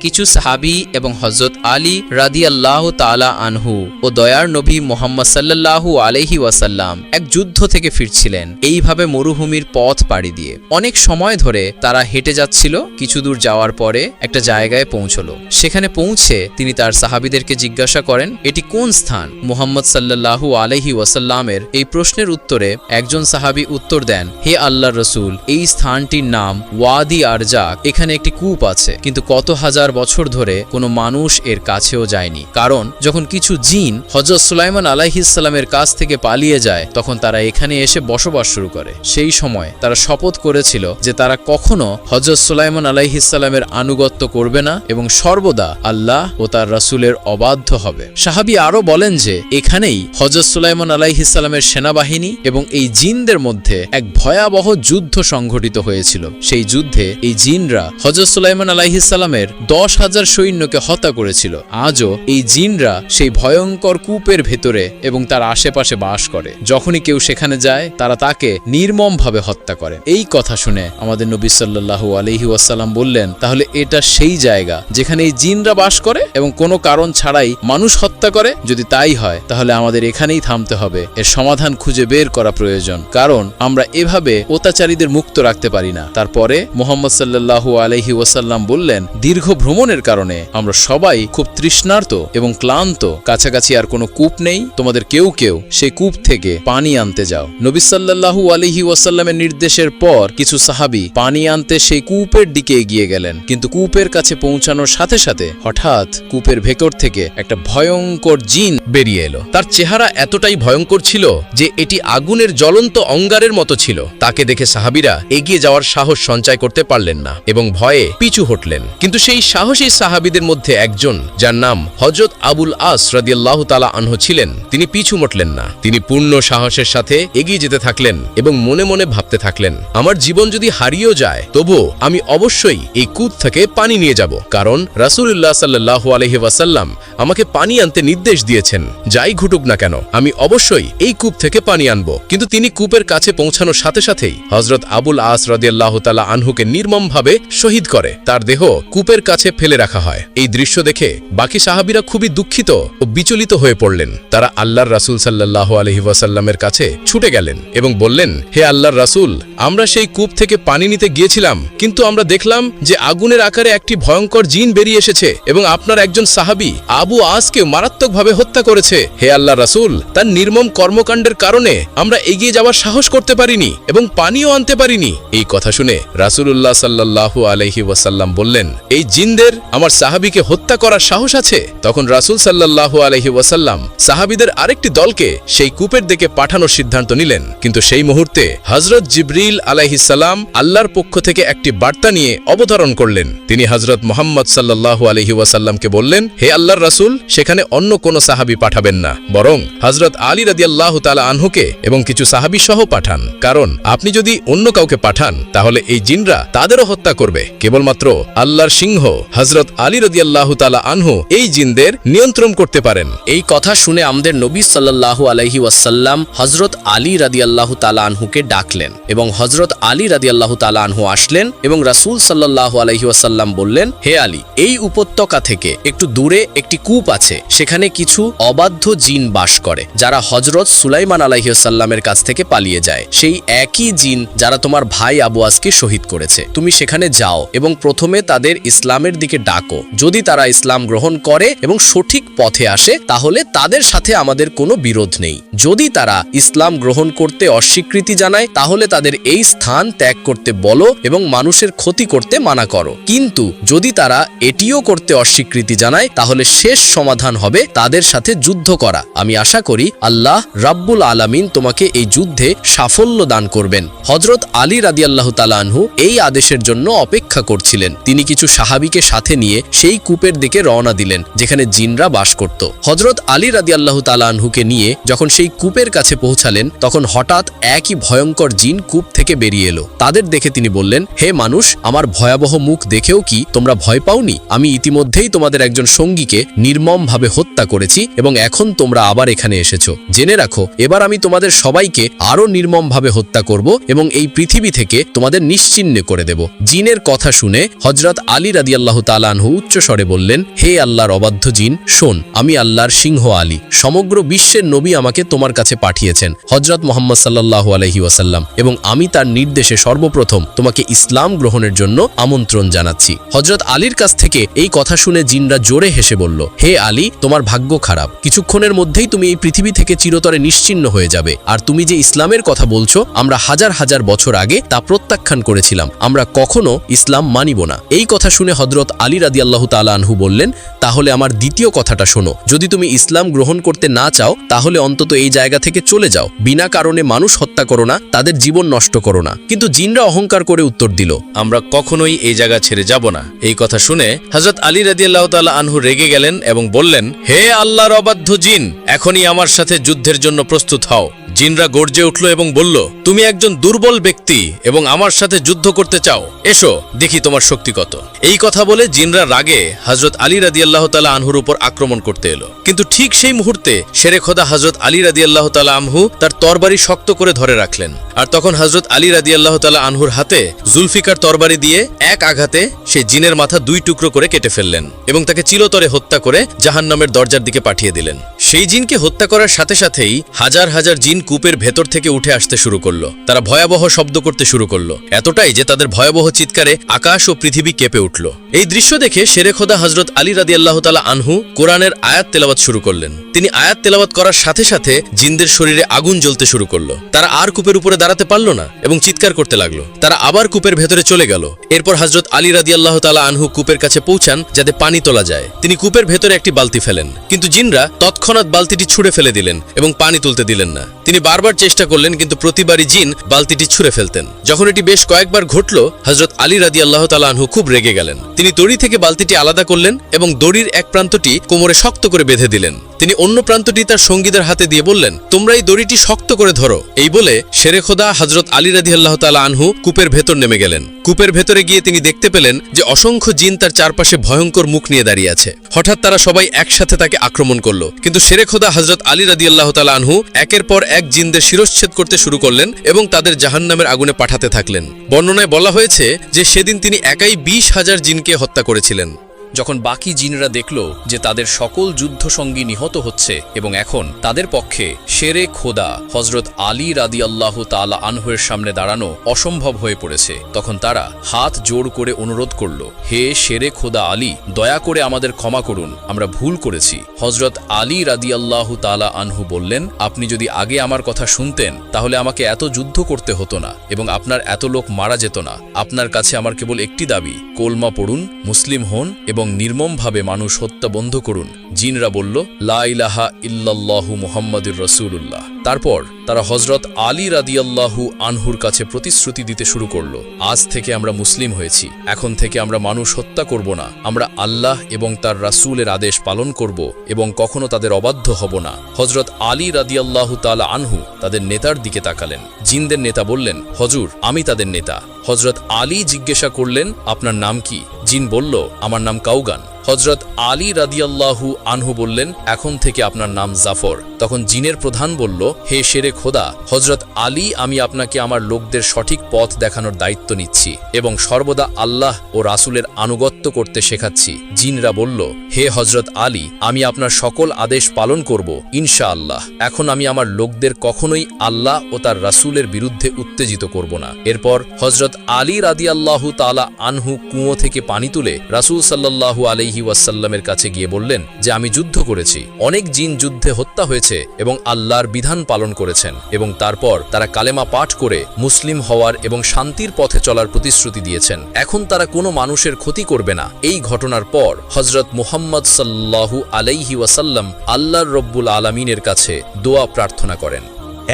কিছু সাহাবি এবং হজরত আলী রাদিয়াল্লাহ তালা আনহু ও দয়ার নবী মোহাম্মদ সাল্লাল্লাহু আলহি ওয়াসাল্লাম এক যুদ্ধ থেকে ফিরছিলেন। এইভাবে মরুভূমির পথ পাড়ি দিয়ে। অনেক সময় ধরে তারা হেঁটে যাচ্ছিল, কিছু দূর যাওয়ার পরে একটা জায়গায় পৌঁছলো। সেখানে পৌঁছে তিনি তার সাহাবিদেরকে জিজ্ঞাসা করেন, এটি কোন স্থান? মোহাম্মদ সাল্লাল্লাহু আলহি ওয়াসাল্লামের এই প্রশ্নের উত্তরে একজন সাহাবি উত্তর দেন, হে আল্লাহ রসুল, এই স্থানটির নাম ওয়াদি আরজাক। এখানে একটি কূপ আছে, কিন্তু কত হাজার বছর ধরে কোনো মানুষ এর কাছেও যায়নি। কারণ, যখন কিছু জিন হজরত সুলাইমান আলাইহিসাল্লামের কাছ থেকে পালিয়ে যায়, তখন তারা এখানে এসে বসবাস শুরু করে। সেই সময় তারা শপথ করেছিল যে তারা কখনো হজরত সুলাইমান আলাইহিসাল্লামের আনুগত্য করবে না এবং সর্বদা আল্লাহ ও তার রাসূলের অবাধ্য হবে। সাহাবি আরও বলেন যে, এখানেই হজরত সুলাইমান আলাইহিসাল্লামের সেনাবাহিনী এবং এই জিনদের মধ্যে এক ভয়াবহ যুদ্ধ সংঘটিত হয়েছিল। সেই যুদ্ধে এই জিনরা হজরত সুলাইমান আলাইহিসাল্লামের দশ হাজার সৈন্যকে হত্যা করেছিল। আজও এই জিনরা সেই ভয়ঙ্কর কূপের ভেতরে এবং তার আশেপাশে বাস করে। যখনই কেউ সেখানে যায়, তারা তাকে নির্মমভাবে হত্যা করে। এই কথা শুনে আমাদের নবী সাল্লাল্লাহু আলহি ওয়াসাল্লাম বললেন, তাহলে এটা সেই জায়গা যেখানে এই জিনরা বাস করে এবং কোনো কারণ ছাড়াই মানুষ হত্যা করে? যদি তাই হয়, তাহলে আমাদের এখানেই থামতে হবে। এর সমাধান খুঁজে বের করা প্রয়োজন। কারণ আমরা এভাবে অত্যাচারীদের মুক্ত রাখতে পারি না। তারপরে মোহাম্মদ সাল্লাল্লাহু আলহি ওয়াসাল্লাম বললেন, দীর্ঘ ভ্রমণের কারণে আমরা সবাই খুব তৃষ্ণার্ত এবং ক্লান্ত। কাছাকাছি আর কোনো কূপ নেই। তোমাদের কেউ কেউ সেই কূপ থেকে পানি আনতে যাও। নবী সাল্লাল্লাহু আলহি ওয়াসাল্লামের নির্দেশের পর কিছু সাহাবি পানি আনতে সেই কূপের দিকে এগিয়ে গেলেন। কিন্তু কূপের কাছে পৌঁছানোর সাথে সাথে হঠাৎ কূপের ভেতর থেকে একটা ভয়ঙ্কর জিন বেরিয়ে এলো। তার চেহারা এতটাই ভয়ঙ্কর ছিল যে এটি আগুনের জ্বলন্ত অঙ্গারের মতো ছিল। তাকে দেখে সাহাবিরা এগিয়ে যাওয়ার সাহস সঞ্চয় করতে পারলেন না এবং ভয়ে পিছু হটলেন। কিন্তু সেই সাহসী সাহাবিদের মধ্যে একজন, যার নাম হজরত আবুল আস রাদিয়াল্লাহ তালা আনহু ছিলেন। তিনি পিছু মটলেন না। তিনি পূর্ণ সাহসের সাথে এগিয়ে যেতে থাকলেন এবং মনে মনে ভাবতে থাকলেন, আমার জীবন যদি হারিয়েও যায়, তবুও আমি অবশ্যই এই কূপ থেকে পানি নিয়ে যাব। কারণ রাসূলুল্লাহ সাল্লাহ আলহি ওয়াসাল্লাম আমাকে পানি আনতে নির্দেশ দিয়েছেন। যাই ঘুটুক না কেন, আমি অবশ্যই এই কূপ থেকে পানি আনব। কিন্তু তিনি কূপের কাছে পৌঁছানোর সাথে সাথেই হজরত আবুল আস রদিয়াল্লাহ তালা আনহুকে নির্মমভাবে শহীদ করে। তার দেহ কূপের কাছে ফেলে রাখা হয়। এই দৃশ্য দেখে বাকি সাহাবিরা খুবই দুঃখিত ও বিচলিত হয়ে পড়লেন। তারা আল্লাহর রাসূল সাল্লাহ আলহি ওয়াসাল্লামের কাছে ছুটে গেলেন এবং বললেন, হে আল্লাহর রাসূল, আমরা সেই কূপ থেকে পানি নিতে গিয়েছিলাম, কিন্তু আমরা দেখলাম যে আগুনের আকারে একটি ভয়ঙ্কর জিন বেরিয়ে এসেছে এবং আপনার একজন সাহাবি আবু আজকে মারাত্মকভাবে হত্যা করেছে। হে আল্লাহ রাসূল, তার নির্মম কর্মকাণ্ডের কারণে আমরা এগিয়ে যাওয়ার সাহস করতে পারিনি এবং পানিও আনতে পারিনি। এই কথা শুনে রাসূলুল্লাহ সাল্লাল্লাহু আলাইহি ওয়াসাল্লাম বললেন, এই জিনদের আমার সাহাবিকে হত্যা করার সাহস আছে? তখন রাসূল সাল্লাল্লাহু আলাইহি ওয়াসাল্লাম সাহাবিদের আরেকটি দলকে সেই কূপের দিকে পাঠানোর সিদ্ধান্ত নিলেন। কিন্তু সেই মুহূর্তে হযরত জিবরিল আলাইহিস সালাম আল্লাহর পক্ষ থেকে একটি বার্তা নিয়ে অবতরণ করলেন। তিনি হযরত মোহাম্মদ সাল্লাল্লাহু আলাইহি ওয়াসাল্লামকে বললেন, হে আল্লাহর রাসূল, সেখানে অন্য কোনো সাহাবী পাঠাবেন না। বরং হজরত আলী রাদিয়াল্লাহু তাআলা আনহুকে এবং কিছু সাহাবী সহ পাঠান। কারণ আপনি যদি অন্য কাউকে পাঠান, তাহলে এই জিনরা তাদেরও হত্যা করবে। কেবলমাত্র আল্লাহর সিংহ হযরত আলী রাদিয়াল্লাহু তাআলা আনহু এই জিনদের নিয়ন্ত্রণ করতে পারেন। এই কথা শুনে আমাদের নবী সাল্লাল্লাহু আলাইহি ওয়াসাল্লাম হজরত আলী রাদিয়াল্লাহু তালা আনহুকে ডাকলেন এবং হজরত আলী রাদিয়াল্লাহু তালা আনহু আসলেন এবং রাসূল সাল্লাল্লাহু আলাইহি ওয়াসাল্লাম বললেন, হে আলী, এই উপত্যকা থেকে একটু দূরে একটি কূপ আছে, সেখানে কিছু অবাধ্য জিন বাস করে, যারা হজরত সুলাইমান আলাইহিসাল্লামের কাছ থেকে পালিয়ে যায়। সেই একই জিন যারা তোমার ভাই আবুয়াসকে শহীদ করেছে। তুমি সেখানে যাও এবং প্রথমে তাদের ইসলামের দিকে ডাকো। যদি তারা ইসলাম গ্রহণ করে এবং সঠিক পথে আসে, তাহলে তাদের সাথে আমাদের কোনো বিরোধ নেই। যদি তারা ইসলাম গ্রহণ করতে অস্বীকৃতি জানায়, তাহলে তাদের এই স্থান ত্যাগ করতে বলো এবং মানুষের ক্ষতি করতে মানা করো। কিন্তু যদি তারা এটিও করতে অস্বীকৃতি জানায়, তাহলে শেষ সমাধান হবে তাদের সাথে যুদ্ধ করা। আমি আশা করি আল্লাহ রাব্বুল আলামিন তোমাকে এই যুদ্ধে সাফল্য দান করবেন। হজরত আলী রাদিয়াল্লাহ তালানহু এই আদেশের জন্য অপেক্ষা করছিলেন। তিনি কিছু সাহাবিকে সাথে নিয়ে সেই কূপের দিকে রওনা দিলেন, যেখানে জিনরা বাস করত। হজরত আলী রাদিয়াল্লাহ তালানহুকে নিয়ে যখন সেই কূপের কাছে পৌঁছালেন, তখন হঠাৎ একই ভয়ঙ্কর জিন কূপ থেকে বেরিয়ে এলো। তাদের দেখে তিনি বললেন, হে মানুষ, আমার ভয়াবহ মুখ দেখেও কি তোমরা ভয় পাওনি? আমি ইতিমধ্যেই তোমাদের একজন সঙ্গীকে নির্মমভাবে হত্যা করেছি এবং এখন তোমরা আবার এখানে এসেছ। জেনে রাখো, এবার আমি তোমাদের সবাইকে আরও নির্মমভাবে হত্যা করব এবং এই পৃথিবী থেকে তোমাদের নিশ্চিহ্ন করে দেব। জিনের কথা শুনে হজরত আলী রাদিয়াল্লাহু তালানহু উচ্চ স্বরে বললেন, হে আল্লাহর অবাধ্য জিন, শোন, আমি আল্লাহর সিংহ আলী। সমগ্র বিশ্বের নবী আমাকে তোমার কাছে পাঠিয়েছেন হজরত মোহাম্মদ সাল্লাহ আলহি ওয়াসাল্লাম, এবং আমি তার নির্দেশে সর্বপ্রথম তোমাকে ইসলাম গ্রহণের জন্য আমন্ত্রণ জানাচ্ছি। হজরত আলীর কাছ থেকে এই কথা শুনে জিনরা জোরে হেসে বলল, হে আলী, তোমার ভাগ্য খারাপ। কিছুক্ষণের মধ্যেই তুমি এই পৃথিবী থেকে চিরতরে নিশ্চিন্ন হয়ে যাবে। আর তুমি যে ইসলামের কথা বলছো, আমরা হাজার হাজার বছর আগে তা প্রত্যাখ্যান করেছিলাম। আমরা কখনো ইসলাম মানিব না। এই কথা শুনে হজরত আলী রাদি আল্লাহ আনহু বললেন, তাহলে আমার দ্বিতীয় কথাটা শোনো। যদি তুমি ইসলাম গ্রহণ করতে না চাও, তাহলে অন্তত এই জায়গা থেকে চলে যাও। বিনা কারণে মানুষ হত্যা করো না, তাদের জীবন নষ্ট করো না। কিন্তু জিনরা অহংকার করে উত্তর দিল, আমরা কখনোই এই জায়গা ছেড়ে যাব না। এই কথা শুনে হজরত আলী রাদিয়াল্লাহু তাআলা আনহু রেগে গেলেন এবং বললেন, হে আল্লাহর অবাধ্য জিন এখনই আমার সাথে যুদ্ধের জন্য প্রস্তুত হও। জিনরা গর্জে উঠল এবং বলল, তুমি একজন দুর্বল ব্যক্তি এবং আমার সাথে যুদ্ধ করতে চাও। এসো, দেখি তোমার শক্তি কত। এই কথা বলে জিনরা রাগে হজরত আলী রাদিয়াল্লাহু তাআলা আনহুর উপর আক্রমণ করতে এলো। কিন্তু ঠিক সেই মুহূর্তে শেরে খোদা হজরত আলী রাদিয়াল্লাহু তালা আনহু তার তরবারি শক্ত করে ধরে রাখলেন। আর তখন হজরত আলী রাদিয়াল্লাহু তালা আনহুর হাতে জুলফিকার তরবারি দিয়ে এক আঘাতে সে জিনের মাথা দুই টুকরো করে কেটে ফেললেন এবং তাকে চিরতরে হত্যা করে জাহান্নামের দরজার দিকে পাঠিয়ে দিলেন। সেই জিনকে হত্যা করার সাথে সাথেই হাজার হাজার জিন কূপের ভেতর থেকে উঠে আসতে শুরু করল। তারা ভয়াবহ শব্দ করতে শুরু করল। এতটাই যে তাদের ভয়াবহ চিৎকারে আকাশ ও পৃথিবী কেঁপে উঠল। এই দৃশ্য দেখে শেরে খোদা হজরত আলী রাদি আল্লাহ তালা আনহু কোরআনের আয়াত তেলাওয়াত শুরু করলেন। তিনি আয়াত তেলাওয়াত করার সাথে সাথে জিনদের শরীরে আগুন জ্বলতে শুরু করল। তারা আর কূপের উপরে দাঁড়াতে পারল না এবং চিৎকার করতে লাগল। তারা আবার কূপের ভেতরে চলে গেল। এরপর হজরত আলী রাদি আল্লাহ তালা আনহু কূপের কাছে পৌঁছান যাতে পানি তোলা যায়। তিনি কূপের ভেতরে একটি বালতি ফেলেন। কিন্তু জিনরা তৎক্ষণাৎ বালতিটি ছুঁড়ে ফেলে দিলেন এবং পানি তুলতে দিলেন না। তিনি বারবার চেষ্টা করলেন, কিন্তু প্রতিবারই জিন বালতিটি ছুঁড়ে ফেলতেন। যখন এটি বেশ কয়েকবার ঘটল হজরত আলী রাদি আল্লাহ তালাহু খুব রেগে গেলেন। তিনি দড়ি থেকে বালতিটি আলাদা করলেন এবং দড়ির এক প্রান্তটি কোমরে শক্ত করে বেঁধে দিলেন। তিনি অন্য প্রান্তটি তার সঙ্গীদের হাতে দিয়ে বললেন, তোমরা এই দড়িটি শক্ত করে ধরো। এই বলে শেরে খোদা হজরত আলী রাদি আল্লাহ তালা আনহু কূপের ভেতর নেমে গেলেন। কূপের ভেতরে গিয়ে তিনি দেখতে পেলেন যে অসংখ্য জিন তার চারপাশে ভয়ঙ্কর মুখ নিয়ে দাঁড়িয়ে আছে। হঠাৎ তারা সবাই একসাথে তাকে আক্রমণ করল। কিন্তু শেরে খোদা হজরত আলী রাদি আল্লাহ তালা আনহু একের পর এক জিনদের শিরশ্ছেদ করতে শুরু করলেন এবং তাদের জাহান্নামের আগুনে পাঠাতে থাকলেন। বর্ণনায় বলা হয়েছে যে সেদিন তিনি একাই বিশ হাজার জিনকে হত্যা করেছিলেন। যখন বাকি জিনরা দেখল যে তাদের সকল যুদ্ধসঙ্গী নিহত হচ্ছে এবং এখন তাদের পক্ষে শেরে খোদা হজরত আলী রাদি আল্লাহ তালা আনহুয়ের সামনে দাঁড়ানো অসম্ভব হয়ে পড়েছে। তখন তারা হাত জোর করে অনুরোধ করল, হে শেরে খোদা আলী, দয়া করে আমাদের ক্ষমা করুন, আমরা ভুল করেছি। হজরত আলী রাদি আল্লাহ তালা আনহু বললেন, আপনি যদি আগে আমার কথা শুনতেন, তাহলে আমাকে এত যুদ্ধ করতে হতো না এবং আপনার এত লোক মারা যেত না। আপনার কাছে আমার কেবল একটি দাবি, কোলমা পড়ুন, মুসলিম হন এবং নির্মমভাবে মানুষ হত্যা বন্ধ করুন। জিনরা বলল, লা ইলাহা ইল্লাল্লাহু মুহাম্মাদুর রসুল্লাহ তারপর তারা হজরত আলী রাদিয়াল্লাহু আনহুর কাছে প্রতিশ্রুতি দিতে শুরু করল, আজ থেকে আমরা মুসলিম হয়েছি, এখন থেকে আমরা মানুষ হত্যা করব না। আমরা আল্লাহ এবং তার রাসূলের আদেশ পালন করব এবং কখনো তাদের অবাধ্য হব না। হজরত আলী রাদিয়াল্লাহু তাআলা আনহু তাদের নেতার দিকে তাকালেন। জিনদের নেতা বললেন হজুর আমি তাদের নেতা। হজরত আলী জিজ্ঞাসা করলেন, আপনার নাম কি? জিন বলল আমার নাম কাউগান। হজরত আলী রাদিয়াল্লাহু আনহু বললেন, এখন থেকে আপনার নাম জাফর। তখন জিনের প্রধান বলল, হে শেরে খোদা হজরত আলী, আমি আপনাকে আমার লোকদের সঠিক পথ দেখানোর দায়িত্ব নিচ্ছি এবং সর্বদা আল্লাহ ও রাসূলের আনুগত্য করতে শেখাচ্ছি। জিনরা বলল, হে হজরত আলী, আমি আপনার সকল আদেশ পালন করব ইনশা আল্লাহ এখন আমি আমার লোকদের কখনোই আল্লাহ ও তার রাসূলের বিরুদ্ধে উত্তেজিত করব না। এরপর হজরত আলী রাদিয়াল্লাহু তালা আনহু কুঁয়ো থেকে পানি তুলে রাসুল রাসূল সাল্লাল্লাহু আলাইহি ওয়াসাল্লামের কাছে গিয়ে বললেন যে, আমি যুদ্ধ করেছি। অনেক জিন যুদ্ধে হত্যা হয়েছে এবং আল্লাহর বিধান পালন করেছেন এবং তারপর তারা কালেমা পাঠ করে মুসলিম হওয়ার এবং শান্তির পথে চলার প্রতিশ্রুতি দিয়েছেন। এখন তারা কোনো মানুষের ক্ষতি করবে না। এই ঘটনার পর হজরত মুহাম্মদ সাল্লাহু আলাইহি ওয়াসাল্লাম আল্লাহর রব্বুল আলমিনের কাছে দোয়া প্রার্থনা করেন।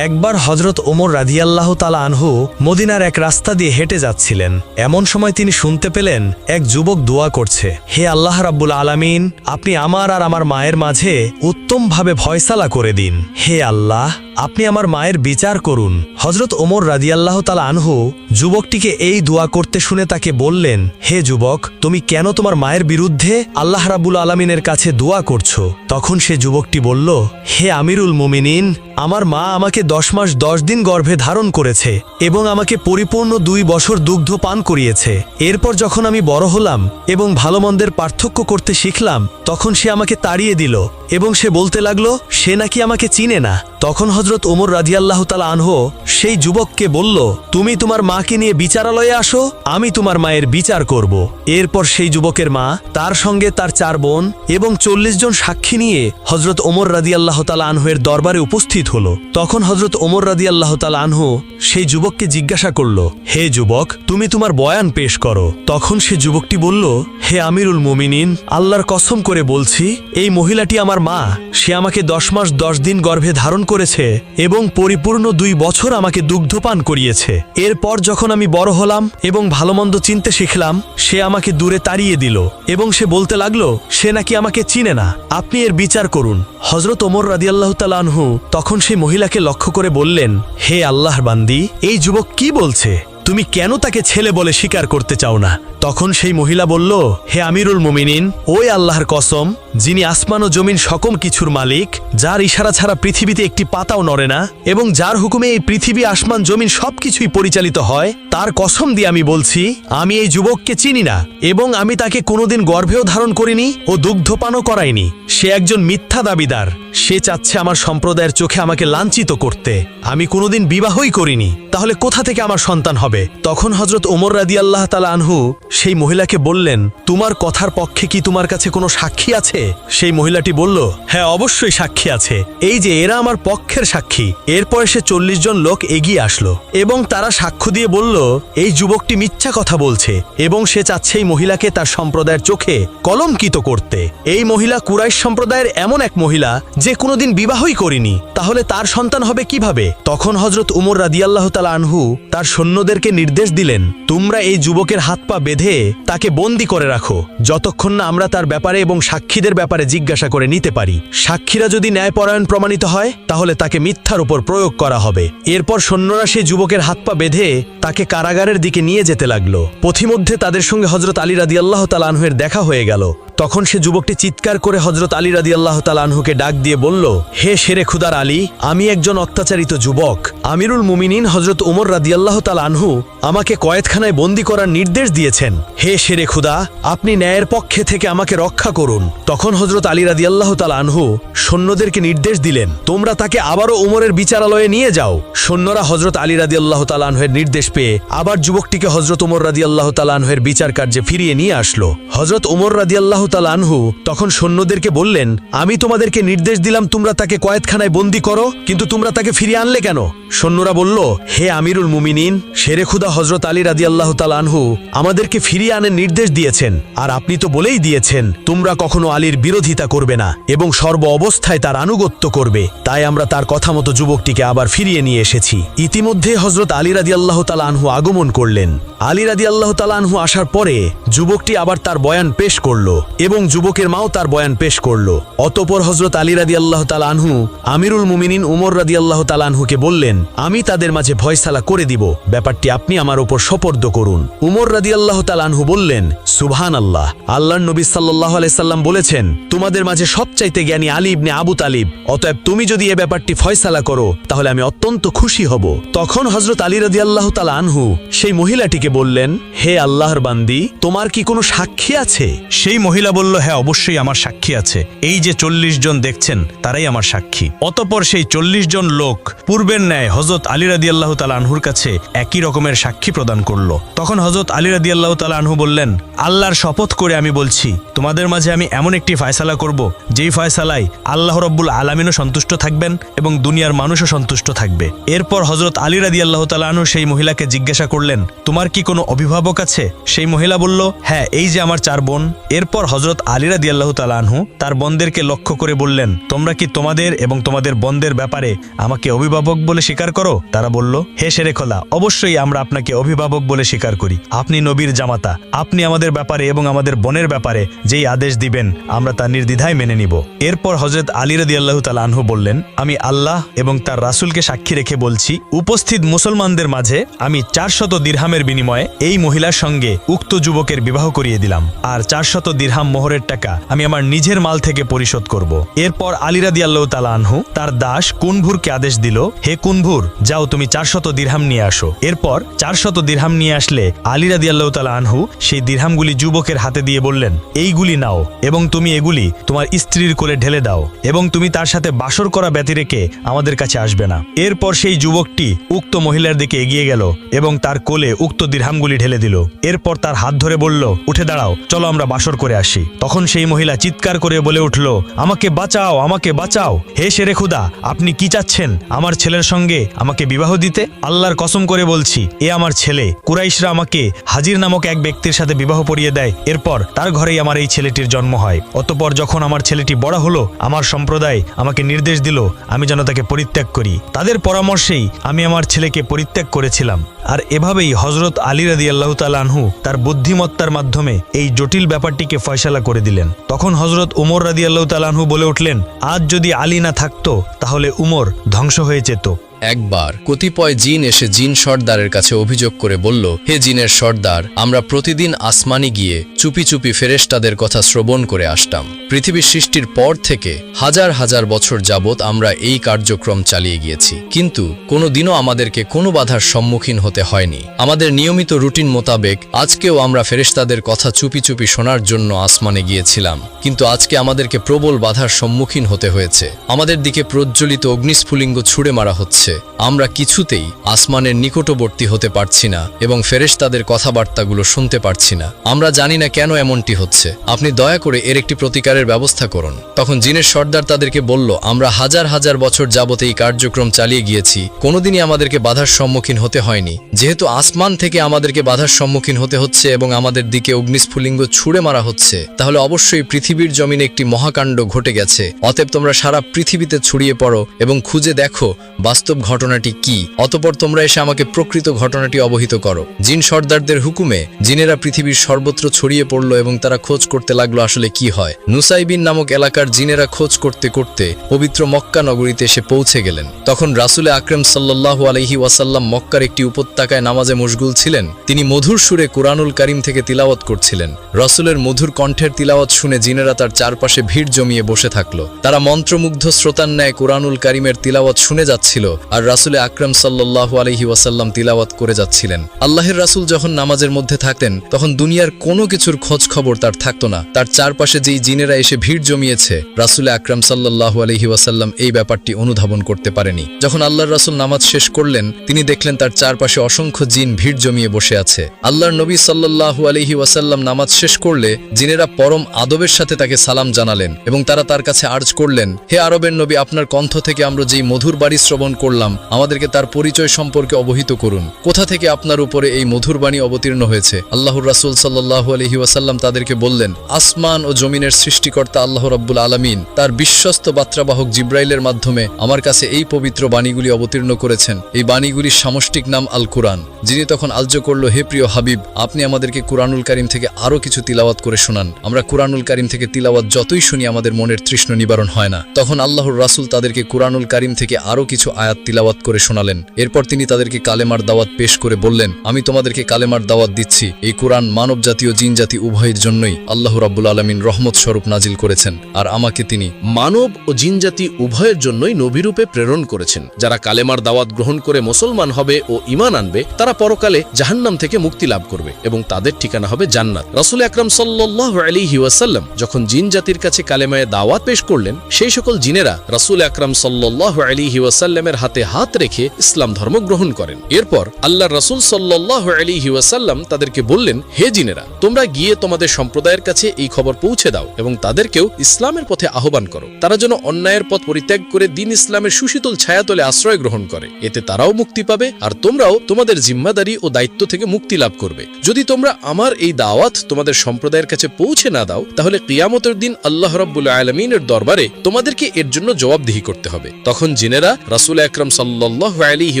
একবার হজরত ওমর রাদিয়াল্লাহ তালা আনহু মদিনার এক রাস্তা দিয়ে হেঁটে যাচ্ছিলেন। এমন সময় তিনি শুনতে পেলেন, এক যুবক দোয়া করছে, হে আল্লাহ রাব্বুল আলামিন, আপনি আমার আর আমার মায়ের মাঝে উত্তমভাবে ফয়সালা করে দিন। হে আল্লাহ, আপনি আমার মায়ের বিচার করুন। হজরত ওমর রাদিয়াল্লাহ তালা আনহু যুবকটিকে এই দোয়া করতে শুনে তাকে বললেন, হে যুবক, তুমি কেন তোমার মায়ের বিরুদ্ধে আল্লাহ রাবুল আলমিনের কাছে দোয়া করছ? তখন সে যুবকটি বলল, হে আমিরুল মুমিনিন, আমার মা আমাকে দশ মাস দশ দিন গর্ভে ধারণ করেছে এবং আমাকে পরিপূর্ণ দুই বছর দুগ্ধ পান করিয়েছে। এরপর যখন আমি বড় হলাম এবং ভালো মন্দের পার্থক্য করতে শিখলাম, তখন সে আমাকে তাড়িয়ে দিল এবং সে বলতে লাগল, সে নাকি আমাকে চিনে না। তখন হজরত ওমর রাজিয়াল্লাহ তালা আনহো সেই যুবককে বলল, তুমি তোমার মাকে নিয়ে বিচারালয়ে আসো, আমি তোমার মায়ের বিচার করব। এরপর সেই যুবকের মা, তার সঙ্গে তার চার বোন এবং চল্লিশ জন সাক্ষী নিয়ে হজরত ওমর রাদিয়াল্লাহ তালা আনহুয়ের দরবারে উপস্থিত হলো। তখন হজরত ওমর রাদিয়াল্লাহ তালা আনহু সেই যুবককে জিজ্ঞাসা করল, হে যুবক, তুমি তোমার বয়ান পেশ করো। তখন সে যুবকটি বলল, হে আমিরুল মুমিনিন, আল্লাহর কসম করে বলছি, এই মহিলাটি আমার মা। সে আমাকে দশ মাস দশ দিন গর্ভে ধারণ করেছে এবং পরিপূর্ণ দুই বছর আমাকে দুগ্ধপান করিয়েছে। এরপর যখন আমি বড় হলাম এবং ভালো মন্দ চিনতে শিখলাম, সে আমাকে দূরে তাড়িয়ে দিল এবং সে বলতে লাগল, সে নাকি আমাকে চিনে না। আপনি এর বিচার করুন। হজরত ওমর রাদিয়াল্লাহ তালানহু তখন সেই মহিলাকে লক্ষ্য করে বললেন হে আল্লাহর বান্দি এই যুবক কি বলছে? তুমি কেন তাকে ছেলে বলে স্বীকার করতে চাও না? তখন সেই মহিলা বলল, হে আমিরুল মুমিনিন, ওই আল্লাহর কসম, যিনি আসমান ও জমিন সকম কিছুর মালিক, যার ইশারা ছাড়া পৃথিবীতে একটি পাতাও নড়ে না, এবং যার হুকুমে এই পৃথিবী, আসমান, জমিন সবকিছুই পরিচালিত হয়, তার কসম দিয়ে আমি বলছি, আমি এই যুবককে চিনি না, এবং আমি তাকে কোনোদিন গর্ভেও ধারণ করিনি ও দুগ্ধপানও করাইনি। সে একজন মিথ্যা দাবিদার। সে চাচ্ছে আমার সম্প্রদায়ের চোখে আমাকে লাঞ্ছিত করতে। আমি কোনোদিন বিবাহই করিনি। তাহলে কোথা থেকে আমার সন্তান হবে? তখন হজরত ওমর রাদি আল্লাহ তালা আনহু সেই মহিলাকে বললেন, তোমার কথার পক্ষে কি তোমার কাছে কোনো সাক্ষী আছে? সেই মহিলাটি বলল হ্যাঁ অবশ্যই সাক্ষী আছে। এই যে এরা আমার পক্ষের সাক্ষী। এরপর সে চল্লিশ জন লোক এগিয়ে আসলো এবং তারা সাক্ষ্য দিয়ে বলল, এই যুবকটি মিথ্যা কথা বলছে এবং সে চাচ্ছে এই মহিলাকে তার সম্প্রদায়ের চোখে কলঙ্কিত করতে। এই মহিলা কুরাইশ সম্প্রদায়ের এমন এক মহিলা যে কোনোদিন বিবাহই করিনি। তাহলে তার সন্তান হবে কীভাবে? তখন হজরত উমর রাদিয়াল্লাহ তালা আনহু তার সৈন্যদেরকে নির্দেশ দিলেন, তোমরা এই যুবকের হাত পা বেঁধে তাকে বন্দি করে রাখো, যতক্ষণ না আমরা তার ব্যাপারে এবং সাক্ষীদের ব্যাপারে জিজ্ঞাসা করে নিতে পারি। সাক্ষীরা যদি ন্যায়পরায়ণ প্রমাণিত হয়, তাহলে তাকে মিথ্যার উপর প্রয়োগ করা হবে। এরপর সৈন্যরা সেই যুবকের হাত পা বেঁধে তাকে কারাগারের দিকে নিয়ে যেতে লাগল। পথিমধ্যে তাদের সঙ্গে হজরত আলী রাদি আল্লাহ তালানহের দেখা হয়ে গেল। তখন সে যুবকটি চিৎকার করে হজরত আলী রাদি আল্লাহ তালানহুকে ডাক দিয়ে বলল, হে শেরে খুদার আলী, আমি একজন অত্যাচারিত যুবক। আমিরুল মুমিনিন হজরত উমর রাদি আল্লাহ তালানহু আমাকে কয়েতখানায় বন্দি করার নির্দেশ দিয়েছেন। হে শেরে খুদা, আপনি ন্যায়ের পক্ষে থেকে আমাকে রক্ষা করুন। তখন হজরত আলী রাদি আল্লাহ তালানহু সৈন্যদেরকে নির্দেশ দিলেন, তোমরা তাকে আবারও উমরের বিচারালয়ে নিয়ে যাও। সৈন্যরা হজরত আলী রাদি আল্লাহ তালানহের নির্দেশ পেয়ে আবার যুবকটিকে হজরত উমর রাদি আল্লাহ তালানহের বিচার কার্যে ফিরিয়ে নিয়ে আসলো। হজরত উমর রাদি আল্লাহ তালানহু তখন সৈন্যদেরকে বললেন, আমি তোমাদেরকে নির্দেশ দিলাম তোমরা তাকে কয়েতখানায় বন্দি করো, কিন্তু তোমরা তাকে ফিরিয়ে আনলে কেন? সৈন্যরা বলল, হে আমিরুল মুমিনিন, শেরে খুদা হজরত আলী রাদি আল্লাহ তালানহু আমাদেরকে ফিরিয়ে আনার নির্দেশ দিয়েছেন, আর আপনি তো বলেই দিয়েছেন, তোমরা কখনো আলীর বিরোধিতা করবে না এবং সর্ব অবস্থায় তার আনুগত্য করবে। তাই আমরা তার কথা মতো যুবকটিকে আবার ফিরিয়ে নিয়ে এসেছি। ইতিমধ্যে হজরত আলী রাদি আল্লাহ তালানহু আগমন করলেন। আলী রাদি আল্লাহ তালানহু আসার পরে যুবকটি আবার তার বয়ান পেশ করল এবং যুবকের মাও তার বয়ান পেশ করল। অতপর হজরত আলী রাদি আল্লাহ তালানহু আমিরুল মুমিনিন উমর রাদি আল্লাহ তালানহুকে বললেন আমি তাদের মাঝে ভয়সালা করে দিব। ব্যাপারটি আপনি আমার উপর সপর্দ করুন। উমর রাদি আল্লাহ তালানহু বললেন সুবহান আল্লাহ আল্লাহ নবী সাল্লাহ আলাইসাল্লাম বলেছেন, তোমাদের মাঝে সবচাইতে জ্ঞানী আলী ইবনে আবু তালিব। অতএব তুমি যদি এ ব্যাপারটি ফয়সালা করো, তাহলে আমি অত্যন্ত খুশি হব। তখন হজরত আলী রাদি আল্লাহ তালা আনহু সেই মহিলাটিকে বললেন, হে আল্লাহর বান্দি, তোমার কি কোনো সাক্ষী আছে? সেই মহিলা বলল হ্যাঁ অবশ্যই আমার সাক্ষী আছে। এই যে চল্লিশ জন দেখছেন, তারাই আমার সাক্ষী। অতপর সেই চল্লিশ জন লোক পূর্বের ন্যায় হজরত আলী রাদি আল্লাহ তালা আনহুর কাছে একই রকমের সাক্ষী প্রদান করল। তখন হজরত আলী রাদি আল্লাহ তালা আনহু বললেন, আল্লাহর শপথ করে আমি বলছি, তোমাদের মাঝে আমি এমন একটি ফয়সালা করব, যেই ফয়সালায় আল্লাহ রব্বুল আলমিনও সন্তুষ্ট থাকবেন এবং দুনিয়ার মানুষও সন্তুষ্ট থাকবে। এরপর হজরত আলী রাদি আল্লাহ তালা আনহু সেই মহিলাকে জিজ্ঞাসা করলেন, তোমার কি কোনো অভিভাবক আছে? সেই মহিলা বলল হ্যাঁ এই যে আমার চার বোন। এরপর হজরত আলী রাদি আল্লাহ তালা আনহু তার বোনদেরকে লক্ষ্য করে বললেন, তোমরা কি তোমাদের এবং তোমাদের বোনদের ব্যাপারে আমাকে অভিভাবক বলে স্বীকার করো? তারা বলল, হে শেরেখোলা অবশ্যই আমরা আপনাকে অভিভাবক বলে স্বীকার করি। আপনি নবীর জামাতা। আপনি আমাদের ব্যাপারে এবং আমাদের বোনের ব্যাপারে যেই আদেশ দিবেন, আমরা তা নির্দ্বিধায় মেনে নিব। এরপর হজরত আলী রদি আল্লাহ তালা আনহু বললেন, আমি আল্লাহ এবং তার রাসূলকে সাক্ষী রেখে বলছি, উপস্থিত মুসলমানদের মাঝে আমি চারশত দিরহামের বিনিময়ে এই মহিলার সঙ্গে উক্ত যুবকের বিবাহ করিয়ে দিলাম। আর চারশত দিরহাম মোহরের টাকা আমি আমার নিজের মাল থেকে পরিশোধ করব। এরপর আলিরাদি আল্লাহ তালা আনহু তার দাস কুনভুরকে আদেশ দিল, হে কুনভুর যাও তুমি চারশত দিরহাম নিয়ে আসো। এরপর চারশত দিরহাম নিয়ে আসলে আলিরাদি আল্লাহ তালা আনহু সেই দিরহামগুলি যুবকের হাতে দিয়ে বললেন, এইগুলি নাও এবং তুমি এগুলি তোমার স্ত্রীর কোলে ঢেলে দাও এবং তুমি তার সাথে বাসর করা ব্যতি রেখে আমাদের কাছে আসবে না। এরপর সেই যুবকটি উক্ত মহিলার দিকে এগিয়ে গেল এবং তার কোলে উক্ত দিরহামগুলি ঢেলে দিল। এরপর তার হাত ধরে বলল, উঠে দাঁড়াও, চলো আমরা বাসর করে আসি। তখন সেই মহিলা চিৎকার করে বলে উঠল, আমাকে বাঁচাও আমাকে বাঁচাও। হে শেরে খুদা, আপনি কি চাচ্ছেন? আমার ছেলের সঙ্গে আমাকে বিবাহ দিতে? আল্লাহর কসম করে বলছি, এ আমার ছেলে। কুরাইশরা আমাকে হাজির নামক এক ব্যক্তির সাথে বিবাহ পরিয়ে দেয়। এরপর তার ঘরেই আমার এই ছেলেটির জন্ম হয়। অতপর যখন আমার ছেলেটি বড় হলো, আমার সম্প্রদায় আমাকে নির্দেশ দিল, আমি যেন তাকে পরিত্যাগ করি। তাদের পরামর্শেই আমি আমার ছেলেকে পরিত্যাগ করেছিলাম। আর এভাবেই হজরত আলী রাদি আল্লাহ আনহু তার বুদ্ধিমত্তার মাধ্যমে এই জটিল ব্যাপারটিকে ফয়সালা করে দিলেন। তখন হজরত উমর রাদি আল্লাহ আনহু বলে উঠলেন, আজ যদি আলী না থাকতো, তাহলে উমর ধ্বংস হয়ে যেত। একবার কতিপয় জিন এসে জিন সর্দারের কাছে অভিযোগ করে বলল, হে জিনের সর্দার, আমরা প্রতিদিন আসমানি গিয়ে চুপি চুপি ফেরেশতাদের কথা শ্রবণ করে আসতাম। পৃথিবী সৃষ্টির পর থেকে হাজার হাজার বছর যাবৎ আমরা এই কার্যক্রম চালিয়ে গিয়েছি। কিন্তু কোনো দিনও আমাদেরকে কোনো বাধার সম্মুখীন হতে হয়নি। আমাদের নিয়মিত রুটিন মোতাবেক আজকেও আমরা ফেরেশতাদের কথা চুপি চুপি শোনার জন্য আসমানে গিয়েছিলাম। কিন্তু আজকে আমাদেরকে প্রবল বাধার সম্মুখীন হতে হয়েছে। আমাদের দিকে প্রজ্বলিত অগ্নিস্ফুলিঙ্গ ছুড়ে মারা হচ্ছে। আমরা কিছুতেই আসমানের নিকটবর্তী হতে পারছি না এবং ফেরেশ ফেরেশতাদের কথাবার্তাগুলো শুনতে পারছি না। আমরা জানি না কেন এমনটি হচ্ছে। আপনি দয়া করে এর একটি প্রতিকারের ব্যবস্থা করুন। তখন জিনের সর্দার তাদেরকে বলল, আমরা হাজার হাজার বছর যাবত এই কার্যক্রম চালিয়ে গিয়েছি। কোনোদিনই আমাদেরকে বাধার সম্মুখীন হতে হয়নি। যেহেতু আসমান থেকে আমাদেরকে বাধার সম্মুখীন হতে হচ্ছে এবং আমাদের দিকে অগ্নিস্ফুলিঙ্গ ছুড়ে মারা হচ্ছে, তাহলে অবশ্যই পৃথিবীর জমিনে একটি মহাকাণ্ড ঘটে গেছে। অতএব তোমরা সারা পৃথিবীতে ছড়িয়ে পড়ো এবং খুঁজে দেখো, বাস্তব ঘটনাটি কি? অতপর তোমরা এসে আমাকে প্রকৃত ঘটনাটি অবহিত করো। জিন সর্দারদের হুকুমে জিনেরা পৃথিবীর সর্বত্র ছড়িয়ে পড়ল এবং তারা খোঁজ করতে লাগল আসলে কি হয়। নুসাইবিন নামক এলাকার জিনেরা খোঁজ করতে করতে পবিত্র মক্কা নগরীতে এসে পৌঁছে গেলেন। তখন রাসুলে আকরম সাল্লাল্লাহু আলহি ওয়াসাল্লাম মক্কার একটি উপত্যকায় নামাজে মশগুল ছিলেন। তিনি মধুর সুরে কোরআনুল কারিম থেকে তিলাওয়াত করছিলেন। রসুলের মধুর কণ্ঠের তিলাওয়াত শুনে জিনেরা তার চারপাশে ভিড় জমিয়ে বসে থাকল। তারা মন্ত্রমুগ্ধ শ্রোতার ন্যায় কুরআনুল কারিমের তিলাওয়াত শুনে যাচ্ছিল। আর রাসুলে আকরম সাল্লাল্লাহু আলহি ওয়াসাল্লাম তিলাওয়াত করে যাচ্ছিলেন। আল্লাহের রাসুল যখন নামাজের মধ্যে থাকতেন, তখন দুনিয়ার কোনো কিছুর খোঁজ খবর তার থাকতো না। তার চারপাশে যেই জিনেরা এসে ভিড় জমিয়েছে, রাসুলে আকরাম সাল্লাল্লাহু আলহি ওয়াসাল্লাম এই ব্যাপারটি অনুধাবন করতে পারেনি। যখন আল্লাহর রাসুল নামাজ শেষ করলেন, তিনি দেখলেন তার চারপাশে অসংখ্য জিন ভিড় জমিয়ে বসে আছে। আল্লাহর নবী সাল্লাল্লাহু আলহি ওয়াসাল্লাম নামাজ শেষ করলে, জিনেরা পরম আদবের সাথে তাকে সালাম জানালেন এবং তারা তার কাছে আর্জ করলেন, হে আরবের নবী, আপনার কণ্ঠ থেকে আমরা যেই মধুর বাড়ি শ্রবণ করলাম আমাদেরকে তার পরিচয় সম্পর্কে অবহিত করুন। কোথা থেকে আপনার উপরে এই মধুর বাণী অবতীর্ণ হয়েছে? আল্লাহর রাসুল সাল্লাহু আলহি ওয়াসাল্লাম তাদেরকে বললেন, আসমান ও জমিনের সৃষ্টিকর্তা আল্লাহ রাব্বুল আলামিন, তার বিশ্বস্ত বার্তাবাহক জিব্রাইলের মাধ্যমে আমার কাছে এই পবিত্র বাণীগুলি অবতীর্ণ করেছেন। এই বাণীগুলির সামষ্টিক নাম আল কুরআন যিনি তখন আলজ করল, হে প্রিয় হাবিব, আপনি আমাদেরকে কুরআনুল কারিম থেকে আরও কিছু তিলাওয়াত করে শোনান। আমরা কুরআনুল কারিম থেকে তিলাওয়াত যতই শুনি, আমাদের মনের তৃষ্ণ নিবারণ হয় না। তখন আল্লাহর রাসুল তাদেরকে কুরআনুল কারিম থেকে আরও কিছু আয়াত তিলাওয়াত করে শোনালেন। এরপর তিনি তাদেরকে কালেমার দাওয়াত পেশ করে বললেন, আমি তোমাদেরকে কালেমার দাওয়াত দিচ্ছি। এই কোরআন মানব জাতীয় জিন জাতি উভয়ের জন্যই আল্লাহ রাব্বুল আলমিন রহমত স্বরূপ নাজিল করেছেন। আর আমাকে তিনি মানব ও জিনজাতি উভয়ের জন্যই নবীরূপে প্রেরণ করেছেন। যারা কালেমার দাওয়াত গ্রহণ করে মুসলমান হবে ও ইমান আনবে, তারা পরকালে জাহান্নাম থেকে মুক্তি লাভ করবে এবং তাদের ঠিকানা হবে জান্নাত। রাসুল আকরাম সাল্লাহ আলিহি ওয়াসাল্লাম যখন জিন জাতির কাছে কালেমায় দাওয়াত পেশ করলেন, সেই সকল জিনেরা রাসুল আকরাম সাল্লাহ আলিহি ওয়াসাল্লামের হাতে হাত রেখে ইসলাম ধর্ম গ্রহণ করেন। এরপর আল্লাহ রাসুল সাল্লাহ আলিহি ওয়াসাল্লাম তাদেরকে বললেন, হে জিনেরা, তোমরা গিয়ে তোমাদের সম্প্রদায়ের কাছে এই খবর পৌঁছে দাও এবং তাদেরকেও ইসলামের পথে আহ্বান করো। তারা যেন অন্যায়ের পথ পরিত্যাগ করে দিন ইসলামের সুশীতল ছায়াতলে আশ্রয় গ্রহণ করে। এতে তারাও মুক্তি পাবে আর তোমরাও তোমাদের জিম্মাদারি ও দায়িত্ব থেকে মুক্তি লাভ করবে। যদি তোমরা আমার এই দাওয়াত তোমাদের সম্প্রদায়ের কাছে পৌঁছে না দাও, তাহলে কিয়ামতের দিন আল্লাহ রব্বুল আলমিনের দরবারে তোমাদেরকে এর জন্য জবাবদিহি করতে হবে। তখন জিনেরা রাসুল আকরম আকরাম সাল্লাহ আলিহি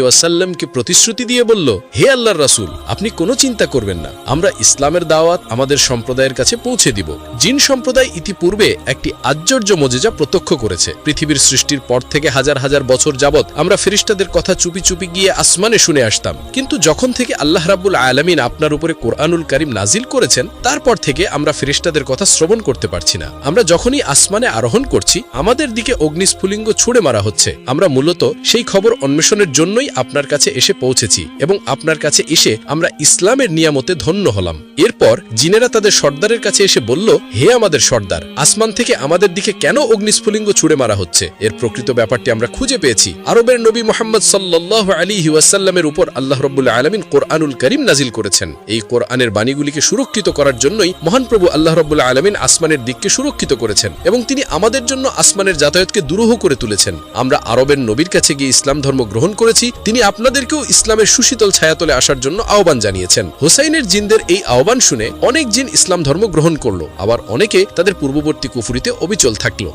ওয়াসাল্লামকে প্রতিশ্রুতি দিয়ে বলল, হে আল্লাহর রাসূল, আপনি কোনো চিন্তা করবেন না। আমরা ইসলামের দাওয়াত আমাদের সম্প্রদায়ের কাছে পৌঁছে দিব। জিন সম্প্রদায় ইতিপূর্বে একটি আশ্চর্য মজেজা প্রত্যক্ষ করেছে। পৃথিবীর সৃষ্টির পর থেকে হাজার হাজার বছর যাবৎ আমরা ফেরিস্তাদের কথা চুপি চুপি গিয়ে আসমানে শুনে আসতাম। কিন্তু যখন থেকে আল্লাহ রাব্বুল আলামিন আপনার উপরে কোরআনুল করিম নাজিল করেছেন, তারপর থেকে আমরা ফেরিস্তাদের কথা শ্রবণ করতে পারছি না। আমরা যখনই আসমানে আরোহণ করছি, আমাদের দিকে অগ্নিস্ফুলিঙ্গ ছুড়ে মারা হচ্ছে। আমরা মূলত সেই খবর অন্বেষণের জন্যই আপনার কাছে এসে পৌঁছেছি এবং আপনার কাছে এসে আমরা ইসলামের নিয়ামতে ধন্য হলাম। এরপর জিনেরা তাদের সর্দারের কাছে এসে বলল, হে আমাদের সর্দার, আসমান থেকে আমাদের দিকে কেন অগ্নিস্ফুলিঙ্গ ছুড়ে মারা হচ্ছে? এর প্রকৃত ব্যাপারটি আমরা খুঁজে পেয়েছি। আরবের নবী মোহাম্মদ সাল্লাহ আলী ওয়াসাল্লামের উপর আল্লাহ রব্বুল্লা আলমিন কোরআনুল করিম নাজিল করেছেন। এই কোরআনের বাণীগুলিকে সুরক্ষিত করার জন্যই মহান প্রভু আল্লাহ রব্বুল্লা আলমিন আসমানের দিককে সুরক্ষিত করেছেন এবং তিনি আমাদের জন্য আসমানের যাতায়াতকে দুরূহ করে তুলেছেন। আমরা আরবের নবীর কাছে গিয়ে ইসলাম ধর্ম গ্রহণ করেছি, তিনি আপনাদেরকেও ইসলামের সুশীতল ছায়াতলে আসার জন্য আহ্বান জানিয়েছেন। হোসাইনের জিনদের এই আহ্বান শুনে অনেক জিন ইসলাম ধর্ম গ্রহণ করল, আবার অনেকে তাদের পূর্ববর্তী কুফুরিতে অবিচল থাকল।